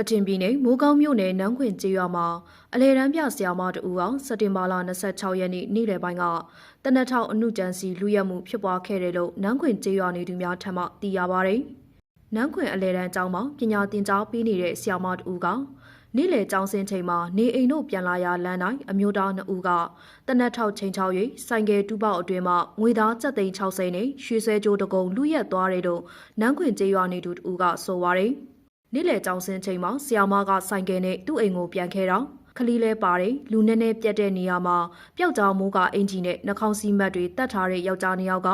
ကချင်ပြည်နယ်မိုးကောင်းမြို့နယ်နန်းခွင်ကျေးရွာမှာအလဲတန်းပြဆရာမတူအောင်စက်တင်ဘာလ26ရက်နေ့နေ့လယ်ပိုင်းကတနက်ထောက်အမှုကြမ်းစီလူရက်မှုဖြစ်ပွားခဲ့တယ်လို့နန်းခွင်ကျေးရွာနေသူများထံမှသိရပါဗျ။နန်းခွင်အလဲတန်းကျောင်းမှာပညာသင်ကြားပေးနေတဲ့ဆရာမတူကနေ့လယ်ကျောင်းဆင်းချိန်မှာနေအိမ်တို့ပြန်လာရလမ်းတိုင်းအမျိုးသား2ဦးကတနက်ထောက်ချိန်ချောက်၍ဆိုင်ကယ်တူပေါအတွင်မှငွေသား7သိန်း60နဲ့ရွှေဆွဲကြိုးတကုံလူရက်သွားတယ်လို့နန်းခွင်ကျေးရွာနေသူတူကဆိုပါရယ်။ နေ့လယ်ကြောင်စင်းချိန်မှာဆီယာမကဆိုင်ကယ်နဲ့သူ့အိမ်ကိုပြန်ခဲ့တော့ခလီလဲပါတယ်လူနဲ့နဲ့ပြတ်တဲ့နေရာမှာပျောက်ကြားမိုးကအင်ဂျီနဲ့နှာခေါင်းစီးမတ်တွေတတ်ထားတဲ့ယောက်ျားနှစ်ယောက်က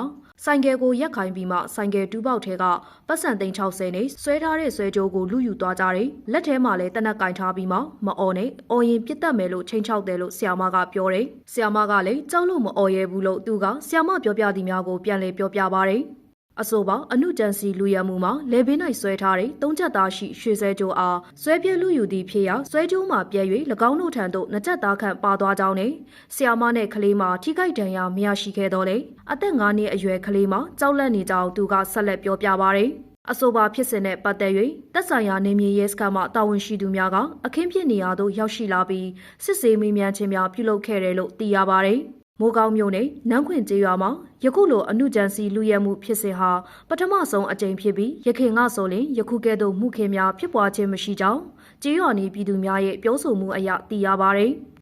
ဆိုင်ကယ်ကိုရက်ခိုင်းပြီးမှဆိုင်ကယ်တူးပေါက်ထဲကပတ်စံသိန်း60နဲ့ဆွဲထားတဲ့ဆွဲကြိုးကိုလူယူသွားကြတယ်လက်ထဲမှာလည်းတနက်ကင်ထားပြီးမှမအော်နဲ့အော်ရင်ပြစ်တက်မယ်လို့ချိန်ချောက်တယ်လို့ဆီယာမကပြောတယ်ဆီယာမကလည်းကြောက်လို့မအော်ရဲဘူးလို့သူကဆီယာမပြောပြသည်များကိုပြန်လဲပြောပြပါတယ် အဆိုပါအနုကြံစီလူရမှုမှာလေဘင်း၌ဆွဲထားတဲ့သုံးချက်သားရှိရွှေစဲကြိုးအားဆွဲပြက်လူယူသည်ဖြစ်ရာဆွဲကြိုးမှာပြဲ၍၎င်းတို့ထံသို့နှစ်ချက်သားခန့်ပါသွားကြောင်းနဲ့ဆီယာမနဲ့ကလေးမှာထိခိုက်ဒဏ်ရာမရရှိခဲ့တော့လေအသက်9နှစ်အရွယ်ကလေးမှာကြောက်လန့်နေကြောင်းသူကဆက်လက်ပြောပြပါရယ်အဆိုပါဖြစ်စဉ်နဲ့ပတ်သက်၍တက်ဆိုင်ရာနေမြေရဲစခန်းမှတာဝန်ရှိသူများကအခင်းဖြစ်နေရာသို့ရောက်ရှိလာပြီးစစ်ဆေးမေးမြန်းခြင်းများပြုလုပ်ခဲ့တယ်လို့သိရပါရယ် မိုးကောင်းမြို့နယ်နန်းခွင်ကျေးရွာမှာယခုလိုအမှုကြမ်းစီလူရဲမှုဖြစ်စဉ်ဟာပထမဆုံးအကြိမ်ဖြစ်ပြီးရခင်ကဆိုရင်ယခုကဲ့သို့မှုခင်များဖြစ်ပွားခြင်းမရှိကြောင်းကျေးရွာနေပြည်သူများရဲ့ပြောဆိုမှုအရသိရပါဗျ။